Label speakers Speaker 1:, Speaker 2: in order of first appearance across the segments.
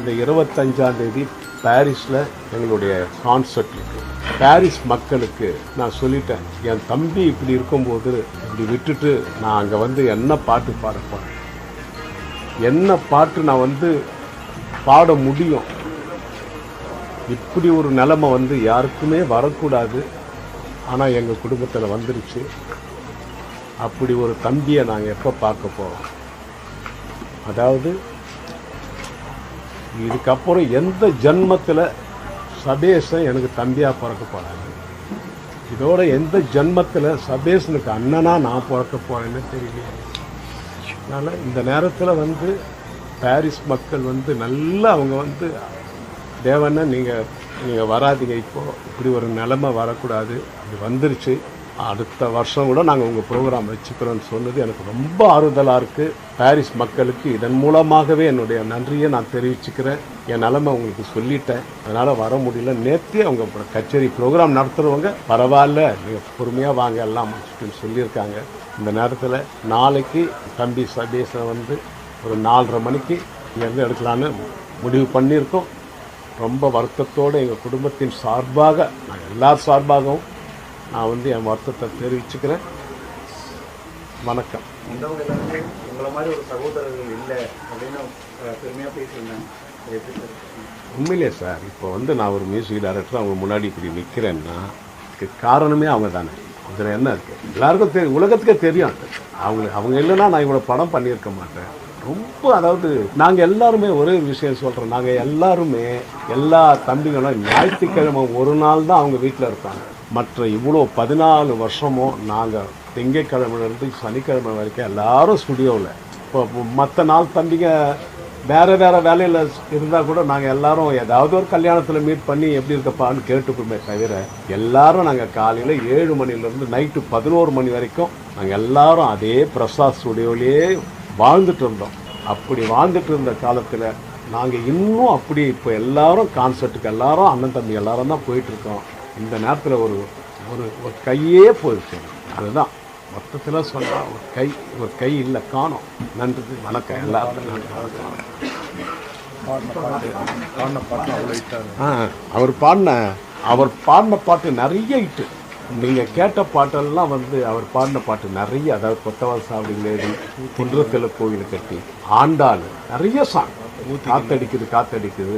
Speaker 1: இந்த இருபத்தஞ்சாம் தேதி பாரிஸில் எங்களுடைய கான்சர்ட் இருக்கு. பாரிஸ் மக்களுக்கு நான் சொல்லிட்டேன் என் தம்பி இப்படி இருக்கும்போது இப்படி விட்டுட்டு நான் அங்கே வந்து என்ன பாட்டு பாடப்பேன் என்ன பாட்டு நான் வந்து பாட முடியும்? இப்படி ஒரு நிலைமை வந்து யாருக்குமே வரக்கூடாது. ஆனால் எங்கள் குடும்பத்தில் வந்துருச்சு. அப்படி ஒரு தம்பியை நாங்கள் எப்போ பார்க்க போகிறோம் அதாவது இதுக்கப்புறம் எந்த ஜென்மத்தில் சபேஷன் எனக்கு தம்பியாக பிறக்க போகிறாங்க இதோட எந்த ஜென்மத்தில் சபேஷனுக்கு அண்ணனாக நான் பிறக்க போகிறேன்னு தெரியலையே. அதனால் இந்த நேரத்தில் வந்து பாரிஸ் மக்கள் வந்து நல்லா அவங்க வந்து தேவண்ணா நீங்கள் நீங்கள் வராதீங்க இப்போ. இப்படி ஒரு நிலமை வரக்கூடாது. அது வந்துருச்சு. அடுத்த வருஷம் கூட நாங்கள் உங்கள் ப்ரோக்ராம் வச்சுக்கிறோன்னு சொன்னது எனக்கு ரொம்ப ஆறுதலாக இருக்குது பாரிஸ் மக்களுக்கு இதன் மூலமாகவே என்னுடைய நன்றியை நான் தெரிவிச்சுக்கிறேன். என் நிலைமை உங்களுக்கு சொல்லிட்டேன். அதனால் வர முடியல. நேற்றே அவங்க கச்சேரி ப்ரோக்ராம் நடத்துகிறவங்க பரவாயில்ல நீங்கள் பொறுமையாக வாங்க எல்லாம் சொல்லியிருக்காங்க. இந்த நேரத்தில் நாளைக்கு தம்பி சபேசன் வந்து ஒரு நாலரை மணிக்கு இங்கேருந்து எடுக்கலான்னு முடிவு பண்ணியிருக்கோம். ரொம்ப வருத்தத்தோடு எங்கள் குடும்பத்தின் சார்பாக நான் எல்லார் சார்பாகவும் நான் வந்து என் வருத்தத்தை தெரிவிச்சுக்கிறேன். வணக்கம்.
Speaker 2: வந்தவங்க எல்லாருமே உங்களை மாதிரி ஒரு சகோதரர்கள் இல்லை அப்படின்னு அஹ், பெருமையா பேசியிருந்தாங்க.
Speaker 1: உண்மையிலே சார் இப்போ வந்து நான் ஒரு மியூசிக் டைரக்டர் அவங்க முன்னாடி இப்படி நிற்கிறேன்னா காரணமே அவங்க தானே. அதில் என்ன இருக்குது எல்லாருக்கும் தெரியும் உலகத்துக்கே தெரியும் அவங்க அவங்க இல்லைன்னா நான் இவ்வளோ படம் பண்ணியிருக்க மாட்டேன். ரொம்ப அதாவது நாங்கள் எல்லாருமே ஒரே ஒரு விஷயம் சொல்கிறோம் நாங்கள் எல்லாருமே எல்லா தம்பிகளும் ஞாயிற்றுக்கிழமை ஒரு நாள் தான் அவங்க வீட்டில் இருப்பாங்க. மற்ற இவ்வளோ பதினாலு வருஷமும் நாங்கள் திங்கக்கிழமையிலேருந்து சனிக்கிழமை வரைக்கும் எல்லாரும் ஸ்டுடியோவில் இப்போ மற்ற நாள் தம்பிங்க வேறு வேறு வேலையில் இருந்தால் கூட நாங்கள் எல்லாரும் ஏதாவது ஒரு கல்யாணத்தில் மீட் பண்ணி எப்படி இருக்கப்பான்னு கேட்டுப்போமே தவிர எல்லாரும் நாங்கள் காலையில் ஏழு மணிலேருந்து நைட்டு பதினோரு மணி வரைக்கும் நாங்கள் எல்லாரும் அதே பிரசாத் ஸ்டுடியோலேயே வாழ்ந்துட்டு இருந்தோம். அப்படி வாழ்ந்துட்டு இருந்த காலத்தில் நாங்கள் இன்னும் அப்படி இப்போ எல்லாரும் கான்சர்ட்டுக்கு எல்லாரும் அண்ணன் தம்பி எல்லாரும் தான் போயிட்டுருக்கோம் இந்த நேரத்தில் ஒரு ஒரு ஒரு கையே போயிடுச்சு அதுதான். மொத்தத்தில் சொன்னால் ஒரு கை ஒரு கை இல்லை காணும். நன்றி வணக்கம். எல்லாருக்கும் ஆ அவர் பாடின அவர் பாடின பாட்டு நிறைய இட்டு. நீங்கள் கேட்ட பாட்டெல்லாம் வந்து அவர் பாடின பாட்டு நிறைய அதாவது கொத்தவால் சாவடி லேடி குன்றத்தில் கோயில் கட்டி ஆண்டாள் நிறைய சாங் காத்தடிக்குது காத்தடிக்குது.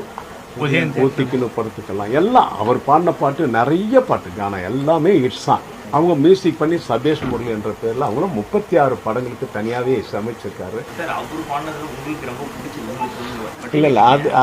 Speaker 1: ஊத்திக்குன்னு படுத்துக்கலாம் எல்லாம் அவர் பாடின பாட்டு நிறைய பாட்டு கானா எல்லாமே இட்ஸ் சாங் அவங்க மியூசிக் பண்ணி சபேஷ் முரளி என்ற பேரில் அவங்களும் முப்பத்தி ஆறு படங்களுக்கு தனியாகவே
Speaker 3: சொல்லுங்க
Speaker 1: இல்லை இல்லை அது அது